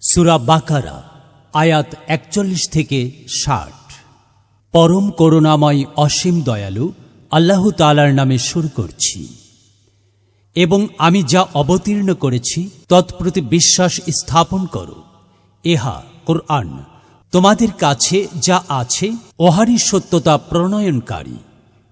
সুরা বাকারা, আয়াত একচল্লিশ থেকে ষাট। পরম করুণাময় অসীম দয়ালু আল্লাহ তালার নামে শুরু করছি। এবং আমি যা অবতীর্ণ করেছি, তৎপ্রতি বিশ্বাস স্থাপন করো। এহা কোরআন। তোমাদের কাছে যা আছে ওহারই সত্যতা প্রণয়নকারী।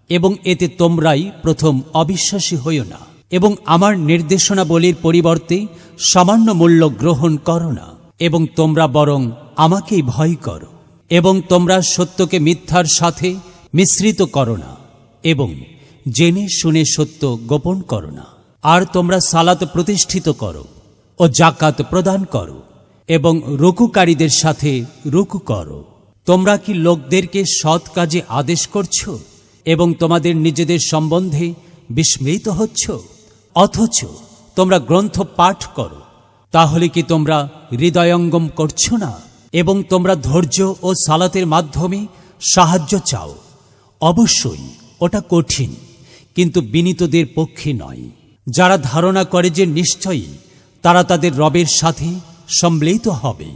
এবং এতে তোমরাই প্রথম অবিশ্বাসী হইও না। এবং আমার নির্দেশনাবলীর পরিবর্তে সামান্য মূল্য গ্রহণ করো না। এবং তোমরা বরং আমাকেই ভয় করো এবং তোমরা সত্যকে মিথ্যার সাথে মিশ্রিত করো না এবং জেনে শুনে সত্য গোপন করো না। আর তোমরা সালাত প্রতিষ্ঠিত করো ও জাকাত প্রদান করো এবং রুকুকারীদের সাথে রুকু করো। তোমরা কি লোকদেরকে সৎ কাজে আদেশ করছ এবং তোমাদের নিজেদের সম্বন্ধে বিস্মিত হচ্ছ? অথচ তোমরা গ্রন্থ পাঠ করো তাহলে কি তোমরা হৃদয়ঙ্গম করছ না? এবং তোমরা ধৈর্য ও সালাতের মাধ্যমে সাহায্য চাও? অবশ্যই, ওটা কঠিন, কিন্তু বিনীতদের পক্ষে নয়। যারা ধারণা করে যে নিশ্চয়ই, তারা তাদের রবের সাথে সম্মিলিত হবে,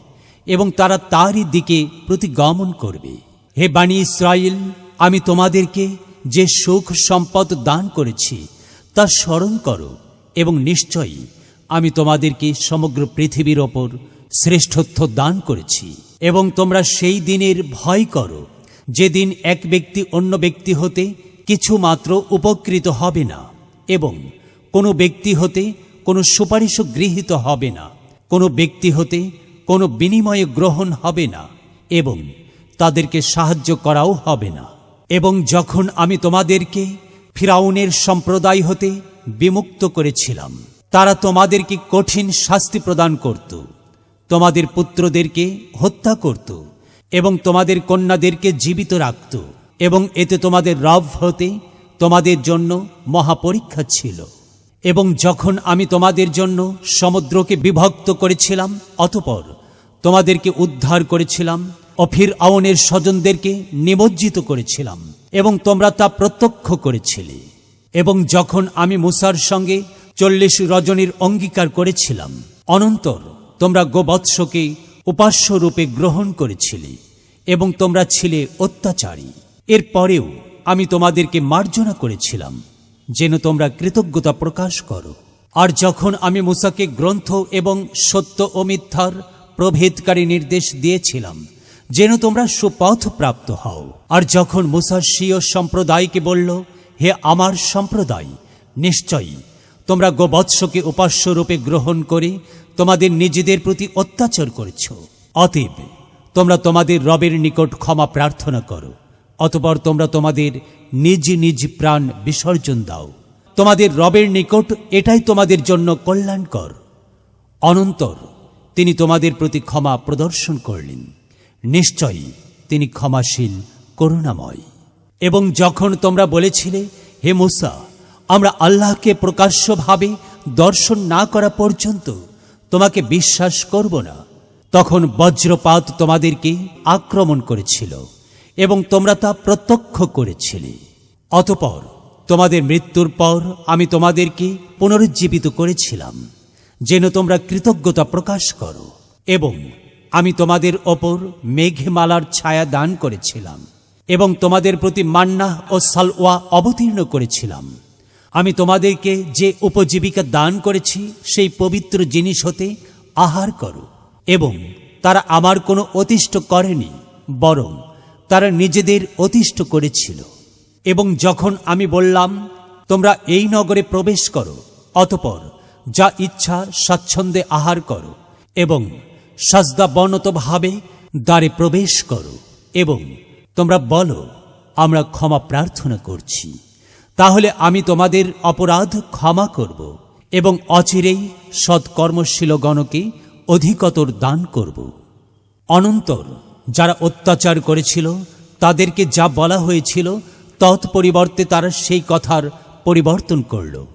এবং তারা তারই দিকে প্রতিগমন করবে। হে বাণী ইসরায়েল আমি তোমাদেরকে যে সুখ সম্পদ দান করেছি, তা স্মরণ করো, এবং নিশ্চয়ই আমি তোমাদেরকে সমগ্র পৃথিবীর ওপর শ্রেষ্ঠত্ব দান করেছি, এবং তোমরা সেই দিনের ভয় করো, যেদিন এক ব্যক্তি অন্য ব্যক্তি হতে কিছু মাত্র উপকৃত হবে না, এবং কোনো ব্যক্তি হতে কোনো সুপারিশও গৃহীত হবে না, কোনো ব্যক্তি হতে কোনো বিনিময়ে গ্রহণ হবে না, এবং তাদেরকে সাহায্য করাও হবে না। এবং যখন আমি তোমাদেরকে ফিরাউনের সম্প্রদায় হতে বিমুক্ত করেছিলাম তারা তোমাদেরকে কঠিন শাস্তি প্রদান করত। তোমাদের পুত্রদেরকে হত্যা করত এবং তোমাদের কন্যাদেরকে জীবিত রাখত এবং এতে তোমাদের রব হতে তোমাদের জন্য মহাপরীক্ষা ছিল। এবং যখন আমি তোমাদের জন্য সমুদ্রকে বিভক্ত করেছিলাম, অতপর তোমাদেরকে উদ্ধার করেছিলাম অফির আওনের স্বজনদেরকে নিমজ্জিত করেছিলাম এবং তোমরা তা প্রত্যক্ষ করেছিলে। এবং যখন আমি মুসার সঙ্গে চল্লিশ রজনীর অঙ্গীকার করেছিলাম। অনন্তর তোমরা গোবৎসকে উপাস্য রূপে গ্রহণ করেছিলে এবং তোমরা ছিলে অত্যাচারী। এরপরেও আমি তোমাদেরকে মার্জনা করেছিলাম, যেন তোমরা কৃতজ্ঞতা প্রকাশ করো। আর যখন আমি মুসাকে গ্রন্থ এবং সত্য ও মিথ্যার প্রভেদকারী নির্দেশ দিয়েছিলাম, যেন তোমরা সুপথ প্রাপ্ত হও। আর যখন মুসা স্বীয় সম্প্রদায়কে বলল, হে আমার সম্প্রদায়, নিশ্চয়ই তোমরা গোবৎসকে উপাস্য রূপে গ্রহণ করে তোমাদের নিজেদের প্রতি অত্যাচার করেছ। অতএব তোমরা তোমাদের রবের নিকট ক্ষমা প্রার্থনা করো। অতপর তোমরা তোমাদের নিজ নিজ প্রাণ বিসর্জন দাও। তোমাদের রবের নিকট এটাই তোমাদের জন্য কল্যাণকর। অনন্তর তিনি তোমাদের প্রতি ক্ষমা প্রদর্শন করলেন। নিশ্চয়ই তিনি ক্ষমাশীল, করুণাময়। এবং যখন তোমরা বলেছিলে, হে মুসা আমরা আল্লাহকে প্রকাশ্যভাবে দর্শন না করা পর্যন্ত তোমাকে বিশ্বাস করব না। তখন বজ্রপাত তোমাদেরকে আক্রমণ করেছিল এবং তোমরা তা প্রত্যক্ষ করেছিলে। অতপর তোমাদের মৃত্যুর পর আমি তোমাদেরকে পুনরুজ্জীবিত করেছিলাম, যেন তোমরা কৃতজ্ঞতা প্রকাশ করো এবং আমি তোমাদের ওপর মেঘমালার ছায়া দান করেছিলাম এবং তোমাদের প্রতি মান্না ও সালওয়া অবতীর্ণ করেছিলাম। আমি তোমাদেরকে যে উপজীবিকা দান করেছি, সেই পবিত্র জিনিস হতে আহার করো। এবং তারা আমার কোনো অতিষ্ঠ করেনি, বরং তারা নিজেদের অতিষ্ঠ করেছিল। এবং যখন আমি বললাম, তোমরা এই নগরে প্রবেশ করো, অতপর যা ইচ্ছা স্বাচ্ছন্দ্যে আহার করো এবং সাজদা বর্ণতভাবে দ্বারে প্রবেশ করো এবং তোমরা বলো, আমরা ক্ষমা প্রার্থনা করছি। তাহলে আমি তোমাদের অপরাধ ক্ষমা করব এবং অচিরেই সৎকর্মশীল গণকে অধিকতর দান করব। অনন্তর যারা অত্যাচার করেছিল, তাদেরকে যা বলা হয়েছিল, তৎপরিবর্তে তারা সেই কথার পরিবর্তন করল।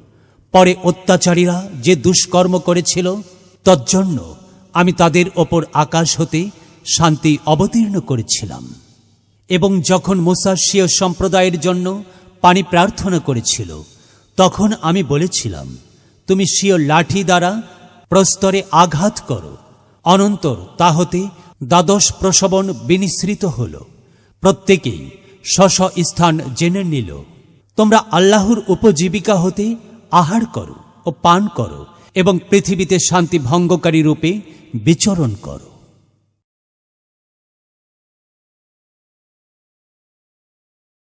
পরে অত্যাচারীরা যে দুষ্কর্ম করেছিল, তজ্জন্য আমি তাদের ওপর আকাশ হতে শান্তি অবতীর্ণ করেছিলাম। এবং যখন মুসা স্বীয় সম্প্রদায়ের জন্য পানি প্রার্থনা করেছিল। তখন আমি বলেছিলাম, তুমি স্বীয় লাঠি দ্বারা প্রস্তরে আঘাত করো। অনন্তর তা হতে দ্বাদশ প্রসবন বিনিসৃত হল। প্রত্যেকেই স্ব স্থান জেনে নিল। তোমরা আল্লাহর উপজীবিকা হতে আহার করো ও পান করো এবং পৃথিবীতে শান্তি ভঙ্গকারী রূপে বিচরণ করো।